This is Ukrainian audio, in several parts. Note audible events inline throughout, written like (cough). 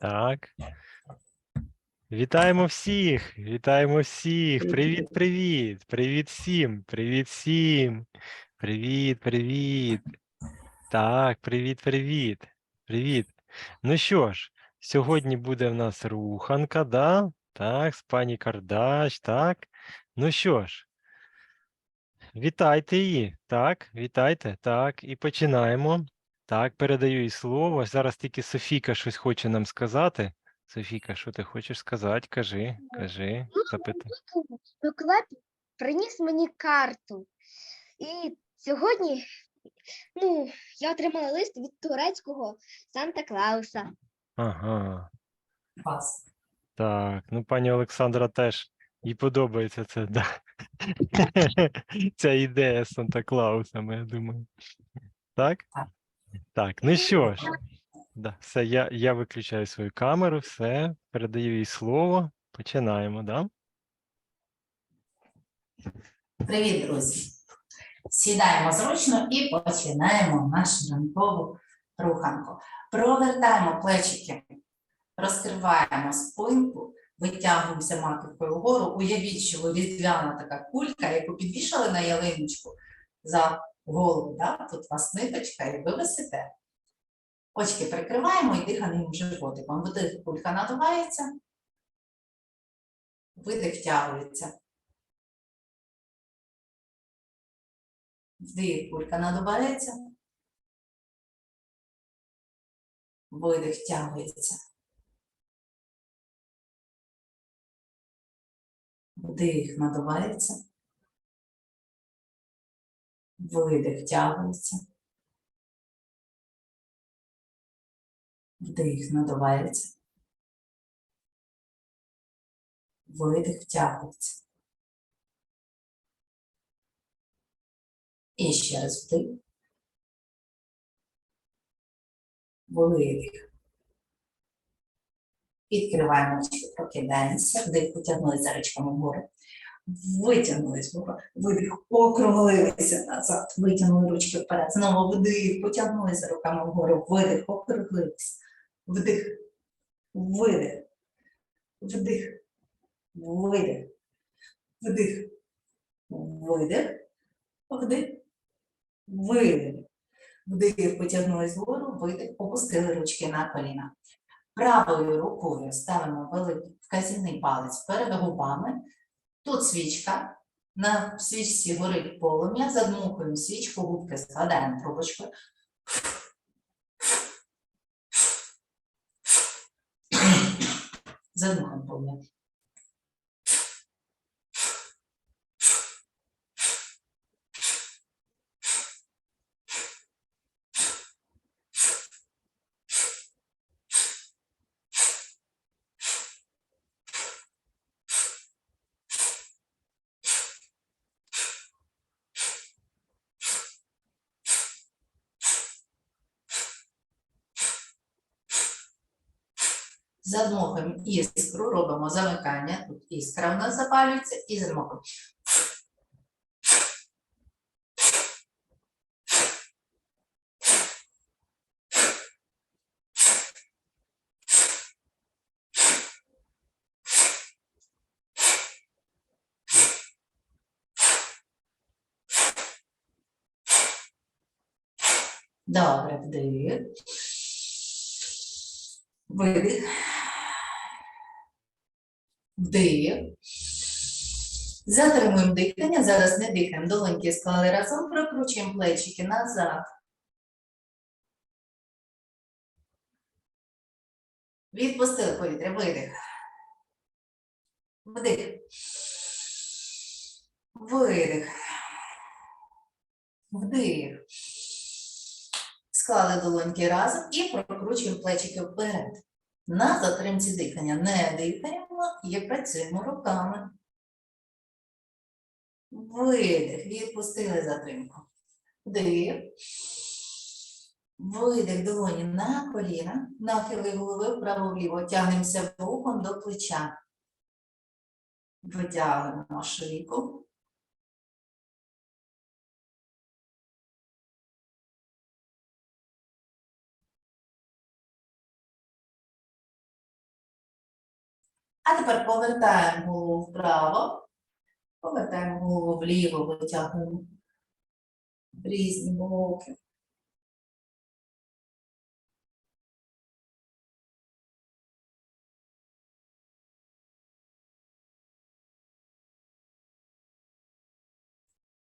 Так. Вітаємо всіх! Вітаємо всіх! Привіт, привіт! Привіт всім! Привіт всім! Привіт, привіт! Так, привіт, привіт! Привіт! Ну що ж, сьогодні буде в нас руханка, да? Так, з пані Кардач, так. Ну що ж, вітайте її. Так, вітайте. Так, і починаємо. Так, передаю їй слово. Зараз тільки Софійка щось хоче нам сказати. Софійка, що ти хочеш сказати? Кажи, кажи, запитай. Миколай приніс мені карту. І сьогодні ну, я отримала лист від турецького Санта Клауса. Ага. Клас. Так, ну пані Олександра теж їй подобається це, да. (laughs) Ця ідея з Санта Клаусами, я думаю. Так? Так. Так, ну що ж, да, все, я, я виключаю свою камеру, все, передаю їй слово. Починаємо, да? Привіт, друзі! Сідаємо зручно і починаємо нашу ранкову руханку. Провертаємо плечики, розкриваємо спинку, витягуємося маківкою вгору. Уявіть, що ви різдвяна така кулька, яку підвішали на ялиночку за голову. Да? Тут у вас ниточка, і ви висите. Очки прикриваємо і диханим животиком. Вдих, кулька надувається, видих втягується. Вдих, кулька надувається. Видих тягується. Вдих надувається. Видих тягується. Вдих надувається. Видих тягується. І ще раз вдих. Видих. Відкриваємо прокидаємося, вдих, потягнулися ручками вгору. Витягнулись видих, округлилися назад, витягнули ручки вперед. Знову вдих, потягнулися руками вгору, видих, округлилися. Вдих, видих, вдих, видих, вдих, видих, вдих, видих. Вдих, потягнулись вгору, видих, опустили ручки на коліна. Правою рукою ставимо великий вказівний палець перед губами. Тут свічка. На свічці горить полум'я. Задмухуємо свічку, губки складаємо трубочкою. Задмухаємо полум'я. Задмухуємо іскру, робимо замикання. Тут іскра в нас запалюється і задмухуємо. Добре, вдих. Видих. Вдих. Затримуємо дихання. Зараз не дихаємо. Долоньки склали разом, прокручуємо плечики назад. Відпустили повітря. Видих. Вдих. Видих. Вдих. Склали долоньки разом і прокручуємо плечики вперед. На затримці дихання не дихаємо і працюємо руками. Видих, відпустили затримку. Вдих. Видих долоні на коліна, нахили голови вправо-вліво. Тягнемося вухом до плеча. Витягуємо шийку. А тепер повертаємо голову вправо, повертаємо голову вліво, витягуємо в різні боки.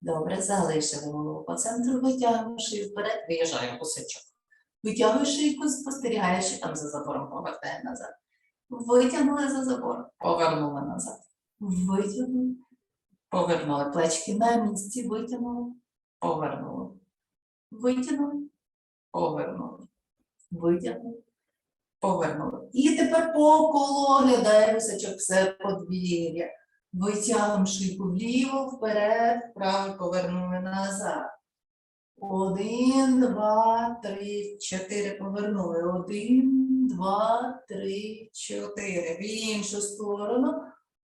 Добре, залишили голову по центру, витягуємо шию вперед, виїжджаємо кусочок. Витягуй шийку, спостерігаєш, що там за забором повертає назад. Витягнули за забор, повернули назад. Витягнули, повернули. Плечки на місці, витягнули, повернули. Витягнули, повернули. Витягнули, повернули. І тепер по колу оглядаємо сачок все подвір'я. Витягуємо шийку вліво, вперед, вправо, повернули назад. Один, два, три, чотири. Повернули. Один, два, три, чотири. В іншу сторону.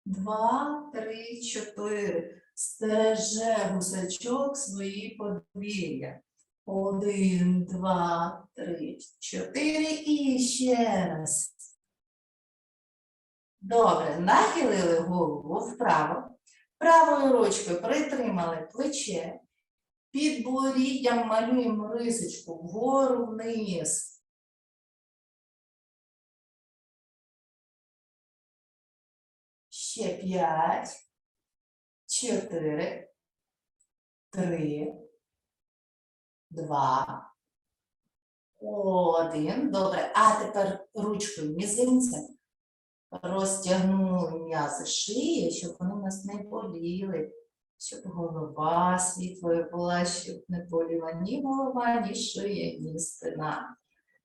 Два, три, чотири. Стереже гусачок свої подвір'я. Один, два, три, чотири. І ще раз. Добре, нахилили голову вправо. Правою ручкою притримали плече. Під боріддям малюємо рисочку вгору вниз. Ще п'ять, чотири, три, два, один. Добре. А тепер ручкою мізинцем розтягнули м'язи шиї, щоб вони нас не боліли щоб голова світлою була, щоб не боліла ні голова, ні шия, ні спина.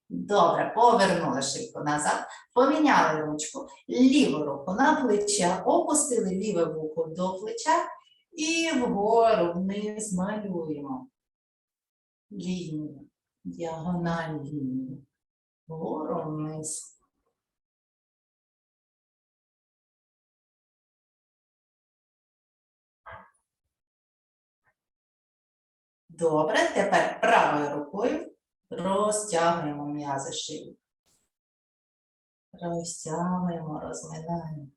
Добре, повернули шийку назад, поміняли ручку, ліву руку на плече, опустили ліве вухо до плеча і вгору вниз малюємо. Лінію, діагональну лінію. Вгору вниз. Добре, тепер правою рукою розтягуємо м'язи шиї. Розтягуємо, розминаємо.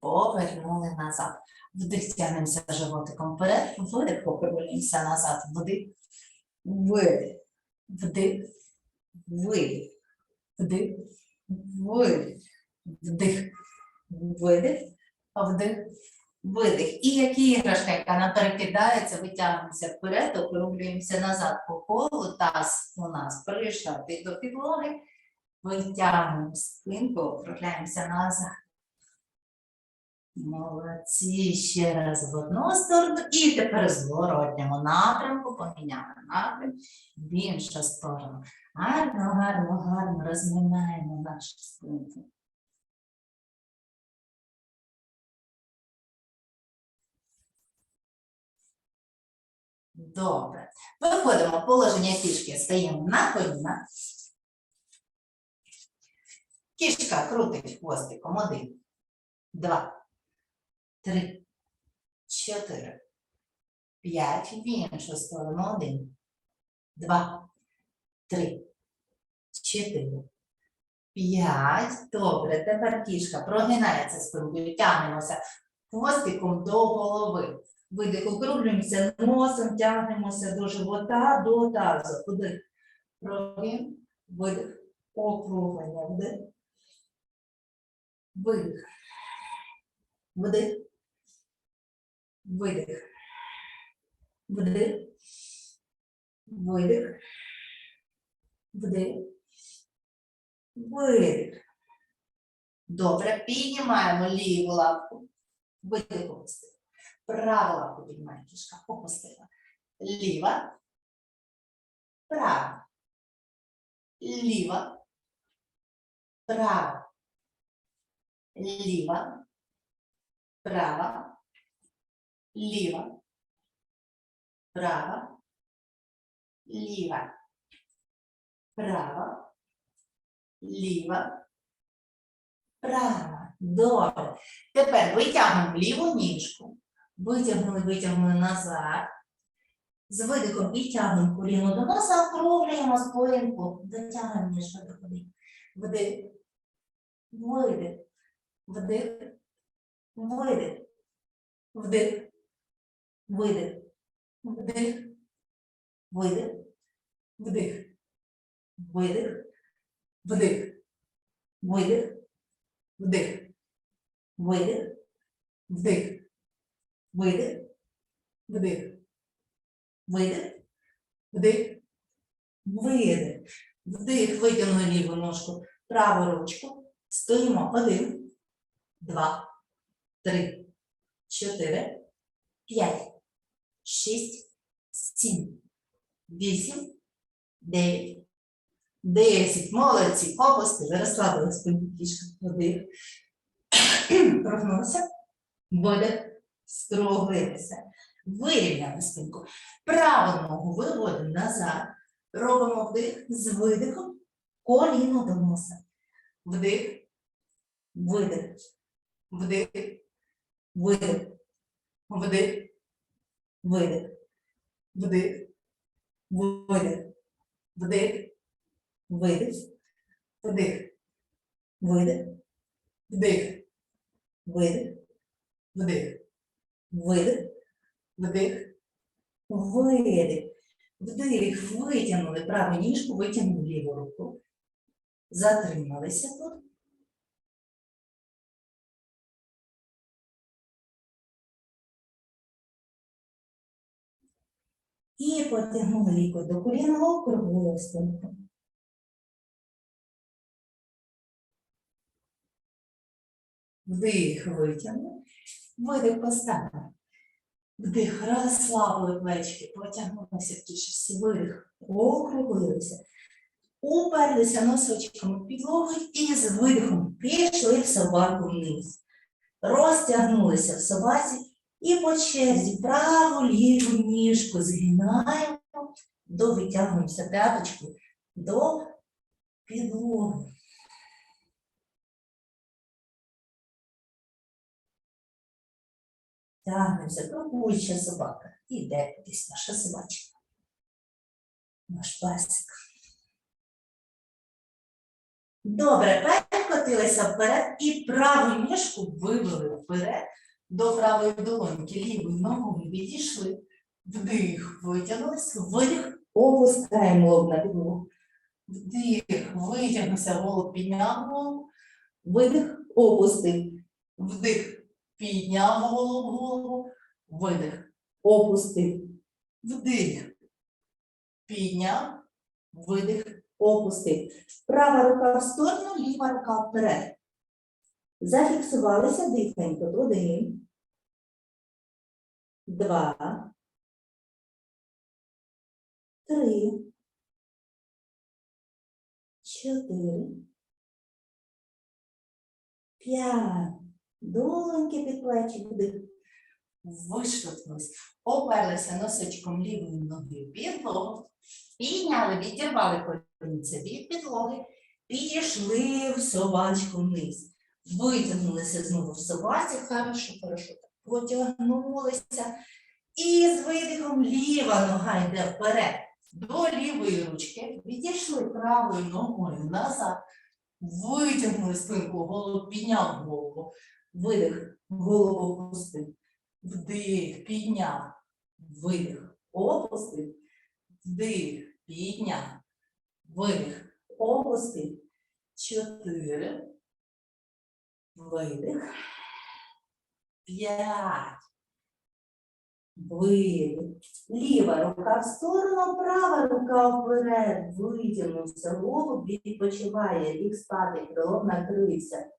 Повернули назад. Вдих тягнемося животиком вперед, видих, повернемося назад, вдих, видих. Вдих, видих, вдих, видих, вдих, видих, вдих, видих. І як іграшка, яка нам перекидається, витягнемося вперед, округлюємося назад по колу, таз у нас пришатий до підлоги, витягуємо спинку, округляємося назад. Молодці, ще раз в одну сторону і тепер в напрямку поміняли напрям в іншу сторону. Гарно, гарно, гарно розминаємо нашу спинку. Добре. Виходимо в положення кішки, стаємо на коліна. Кішка крутить хвостиком. Один, два, три, чотири, п'ять. В іншу сторону. Один, два, три, чотири, п'ять. Добре, тепер кішка прогинається спинкою, тягнемося хвостиком до голови. Видих, округлюємося носом, тягнемося до живота, до тазу. Вдих, прогин, видих, округлення, вдих, видих, вдих, видих, вдих, видих, вдих, видих. Добре, піднімаємо ліву лапку, видих, опустили. Права лапку піднімає кішка, опустила. Ліва, права, ліва, права, ліва, права, ліва, права, ліва, права, ліва, права. Добре. Тепер витягнемо ліву ніжку. Витягнули, витягнули назад. З видихом підтягнемо коліно до носа, округлюємо спинку, дотягуємо ніжку до колін. Вдих, видих, вдих, видих, вдих, видих, вдих, видих, вдих, видих, вдих, видих, вдих, видих, вдих, видих, вдих, видих, вдих, видих. Вдих, витягнули ліву ножку, праву ручку. Стоїмо. Один, два, три, чотири, п'ять, шість, сім, вісім, дев'ять, десять. Молодці. Опустили, розслабили спинку кішка. Вдих. (clears throat) Прогнувся. Видих. Скруглилися. Вирівняли спинку. Праву ногу виводимо назад. Робимо вдих з видихом. Коліно до носа. Вдих. Видих. Вдих. Видих. Вдих. Видих. Вдих. Видих. Вдих. Видих. Вдих. Видих. Вдих. Видих. Вдих. Видих. Вдих. Видих. Вдих. Витягнули праву ніжку, витягнули ліву руку. Затрималися тут. І потягнули лікоть до коліна, округлили спинку. Вдих витягнули, видих поставили. Вдих, розслабили плечки, потягнулися в кишці, видих, округлилися. Уперлися носочками в підлогу і з видихом пішли в собаку вниз. Розтягнулися в собаці і по черзі праву ліву ніжку згинаємо, до витягуємося п'яточку до підлоги. Тягнемося, крокуюча собака. Іде кудись наша собачка. Наш песик. Добре, перекотилися вперед і праву ніжку вивели вперед до правої долоньки. Лівою ногою відійшли. Вдих, витягнулись, видих, опускаємо лоб на підлогу. Вдих, витягнувся, голову підняв голову. Видих, опустив. Вдих, підняв голову, голову. Видих, опустив. Вдих, підняв, видих, опустив. Права рука в сторону, ліва рука вперед. Зафіксувалися диханько. Один, два, три, чотири, п'ять. Долоньки під плечі вдих. Виштовхнулись. Оперлися носочком лівої ноги в підлогу. Підняли, відірвали колінця від підлоги. Пішли в собачку вниз. Витягнулися знову в собаці. Хорошо, хорошо. Потягнулися. І з видихом ліва нога йде вперед. До лівої ручки. Відійшли правою ногою назад. Витягнули спинку, голову, підняв голову. Видих, голову опустив. Вдих, підняв. Видих, опустив. Вдих, підняв. Видих, опустив. Чотири. Видих. П'ять. Видих. Ліва рука в сторону, права рука вперед. Витягнувся, голову відпочиває, ліг спати, крило накрився.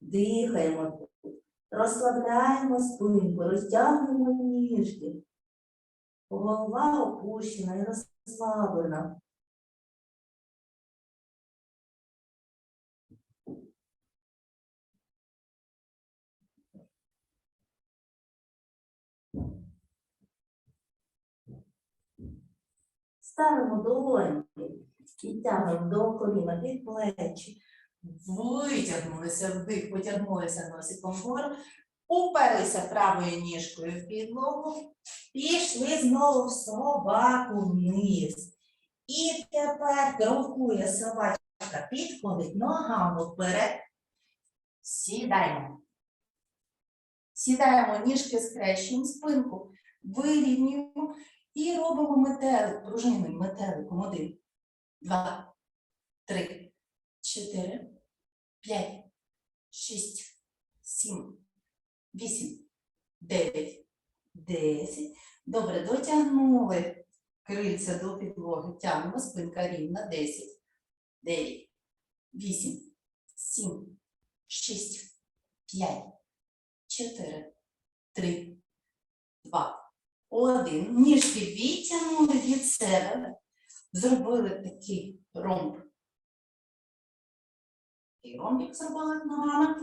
Дихаємо тут. Розслабляємо спинку, розтягнемо ніжки. Голова опущена і розслаблена. Ставимо долоньки, підтягуємо до коліна під плечі. Витягнулися вдих, потягнулися носиком вгору, уперлися правою ніжкою в підлогу, пішли знову в собаку вниз. І тепер крокує собачка, підходить ногами вперед. Сідаємо. Сідаємо, ніжки скрещуємо, спинку вирівнюємо і робимо метелик, пружинним метеликом. Один, два, три, чотири, п'ять, шість, сім, вісім, дев'ять, десять. Добре, дотягнули крильця до підлоги. Тягнемо, спинка рівна. Десять, дев'ять, вісім, сім, шість, п'ять, чотири, три, два, один. Ніжки відтягнули від себе, зробили такий ромб. І ромбик зробили ногами.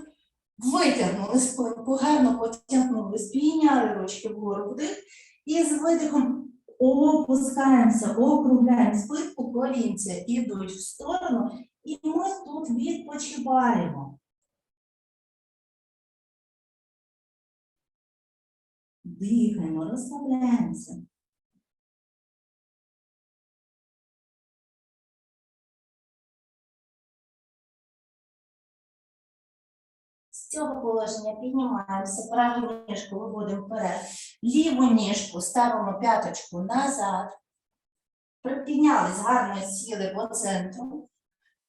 Витягнули спинку, гарно потягнули, спійняли ручки вгору вдих. І з видихом опускаємося, округляємо спинку, колінця ідуть в сторону, і ми тут відпочиваємо. Дихаємо, розслабляємося. Цього положення піднімаємося, праву ніжку виводимо вперед, ліву ніжку ставимо п'яточку назад. Припіднялись, гарно сіли по центру.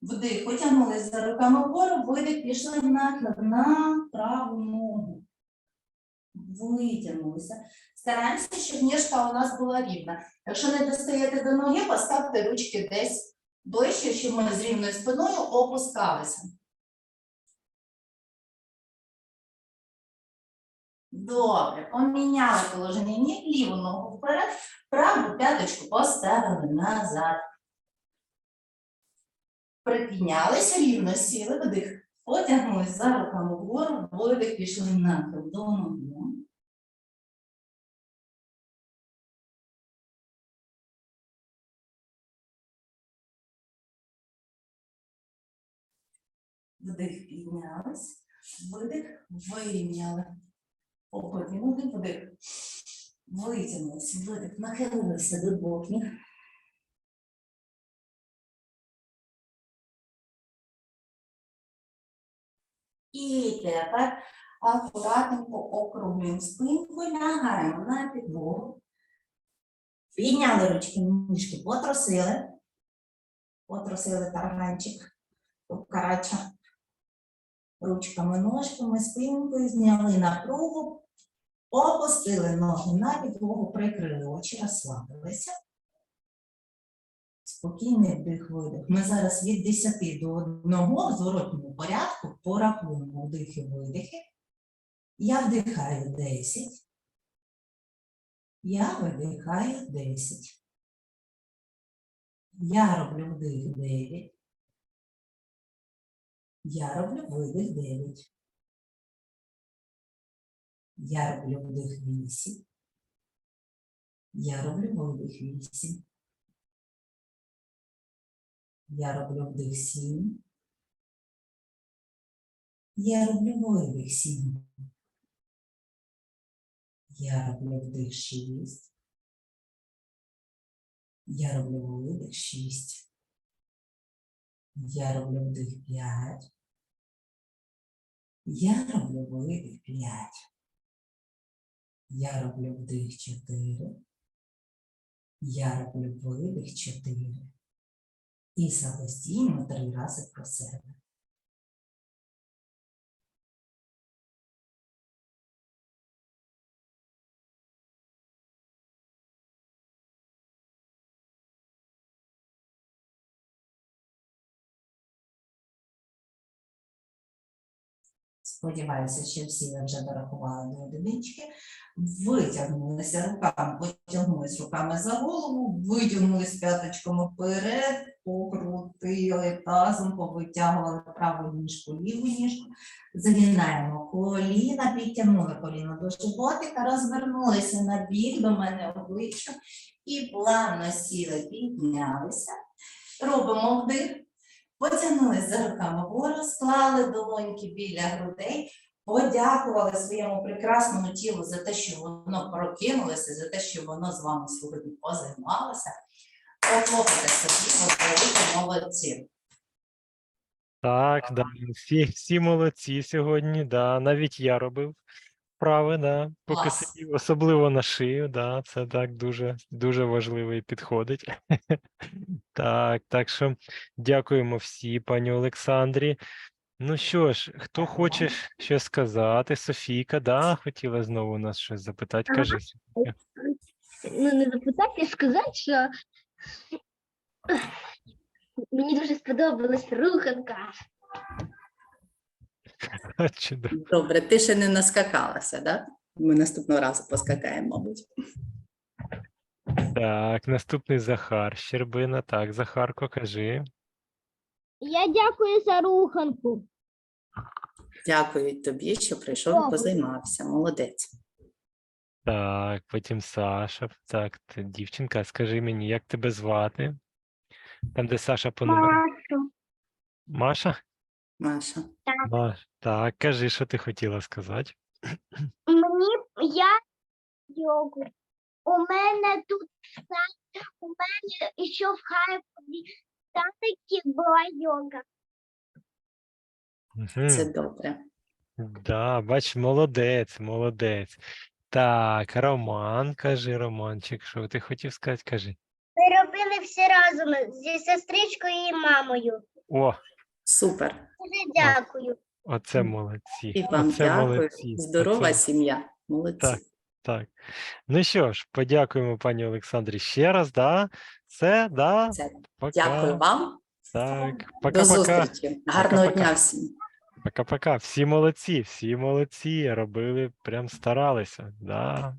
Вдих, потягнулись за руками вгору, видих, пішли в нахил на праву ногу. Витягнулися. Стараємося, щоб ніжка у нас була рівна. Якщо не достаєте до ноги, поставте ручки десь ближче, щоб ми з рівною спиною опускалися. Добре, поміняли положення ніг, ліву ногу вперед, праву п'яточку поставили назад. Припіднялися, рівно сіли, вдих, потягнулись за руками вгору, видих, пішли до ноги. Вдих, піднялись, видих, вирівняли. Опитнули, вдих. Витягнулися, видих, нахилилися до двох. І тепер акуратненько округлюємо спинку, лягаємо на підлогу. Підняли ручки, ніжки, потросили. Потросили тарганчик, карача. Ручками, ножками, спинкою зняли напругу, опустили ноги на підлогу, прикрили очі, розслабилися. Спокійний вдих, видих. Ми зараз від 10 до 1 в зворотньому порядку порахуємо вдихи, видихи. Я вдихаю 10. Я видихаю 10. Я роблю вдих 9. Я роблю видих 9. Я роблю вдих 8. Я роблю видих 8. Я роблю вдих 7. Я роблю видих 7. Я роблю вдих 6. Я роблю видих 6. Я роблю вдих 5. Я роблю видих 5. Я роблю вдих 4. Я роблю видих 4. І самостійно три рази про себе. Сподіваюся, що всі ви вже дорахували до одинички. Витягнулися руками, потягнулись руками за голову, витягнулись п'яточками вперед, покрутили тазом, повитягували праву ніжку, ліву ніжку, згинаємо коліна, підтягнули коліно до животика, розвернулися на бік до мене обличчя і плавно сіли, піднялися. Робимо вдих, потягнулись за руками вгору, склали долоньки біля грудей, подякували своєму прекрасному тілу за те, що воно прокинулося, за те, що воно з вами сьогодні позаймалося. Похлопайте собі, великі молодці. Так, да, всі, всі молодці сьогодні, да. Навіть я робив вправи, да, поки Клас. сидів, особливо на шию, да, це так дуже, дуже важливо і підходить. (laughs) Так, так що дякуємо всі, пані Олександрі. Ну що ж, хто хоче щось сказати? Софійка, да, хотіла знову нас щось запитати. Кажи. Софійка. Ну, не запитати, сказати, що (clears throat) мені дуже сподобалась руханка. (laughs) Добре, ти ще не наскакалася, да? Ми наступного разу поскакаємо, мабуть. Так, наступний Захар Щербина. Так, Захарко, кажи. Я дякую за руханку. Дякую тобі, що прийшов Дякую. і позаймався. Молодець. Так, потім Саша. Так, ти, дівчинка, скажи мені, як тебе звати? Там, де Саша по номеру. Машу. Маша? Маша. Маш. Так, кажи, що ти хотіла сказати. Мені я йогу. У мене тут са- у мене ще в Харкові таки була йога. Мгм. Це добре. Да, бач, молодець, молодець. Так, Роман, кажи, Романчик, що ти хотів сказати? Кажи. Ми робили все разом зі сестричкою і мамою. О, Супер. Дуже дякую. оце молодці. І вам оце дякую. молодці. Здорова оце сім'я. Молодці. Так. Так. Ну що ж, подякуємо пані Олександрі ще раз, да? Все, да? Це. Пока. Дякую вам. Так, До пока-пока. зустрічі. Гарного Пока-пока. дня всім. Пока-пока. Всі молодці, всі молодці, робили, прям старалися. Да.